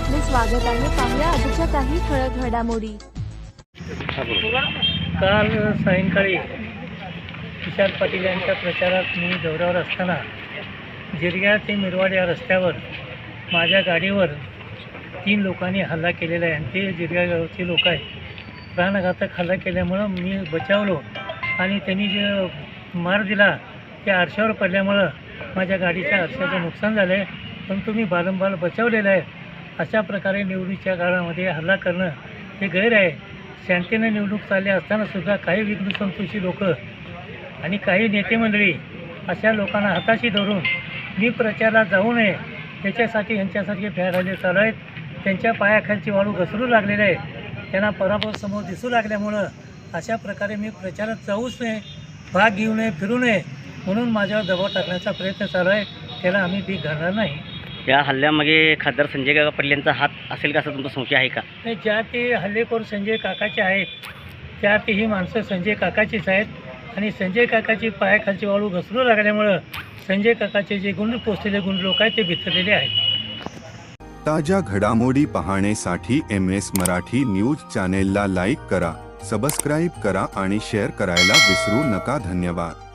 स्वागत आहे. पाहुया आजच्या काही ठळक घडामोडी. काल सायंकाळी विशाल पाटील यांच्या प्रचारात मी दौऱ्यावर असताना जिरग्या ते मिरवाड या रस्त्यावर माझ्या गाडीवर तीन लोकांनी हल्ला केलेला आहे. आणि ते जिरग्या गावचे लोक आहेत. प्राणघातक हल्ला केल्यामुळं मी बचावलो आणि त्यांनी जे मार दिला ते आरशावर पडल्यामुळं माझ्या गाडीच्या आरशाचं नुकसान झालं आहे पण तुम्ही बारंबार बचावलेलं आहे. अशा प्रकारे निवडणुकीच्या काळामध्ये हल्ला करणं हे गैर आहे. शांतीनं निवडणूक चालली असतानासुद्धा काही विघ्नसंतोषी लोक आणि काही नेते मंडळी अशा लोकांना हाताशी धरून मी प्रचारात जाऊ नये त्याच्यासाठी यांच्यासारखे फेरायले चालू आहेत. त्यांच्या पायाखालची वाळू घसरू लागलेलं आहे. त्यांना पराभव समोर दिसू लागल्यामुळं अशा प्रकारे मी प्रचारात जाऊच नये भाग घेऊ नये फिरू नये म्हणून माझ्यावर दबाव टाकण्याचा प्रयत्न चालू आहे. त्याला आम्ही भीक घालणार नाही. या हल्ल्यामागे खासदार संजय काका पाटील यांचा हात असेल का असं तुमचा संशय आहे का? नाही ज्या ते हल्लेखोर संजय काकाचे आहेत त्या ते ही माणसं संजय काकाचीच आहेत. आणि संजय काकाची पायाखालची वाळू घसरू लागल्यामुळं संजय काकाचे जे गुंड पोचलेले गुंड लोक आहेत ते भितरलेले आहेत. ताज्या घडामोडी पाहण्यासाठी एम एस मराठी न्यूज चॅनेलला लाईक करा सबस्क्राईब करा आणि शेअर करायला विसरू नका. धन्यवाद.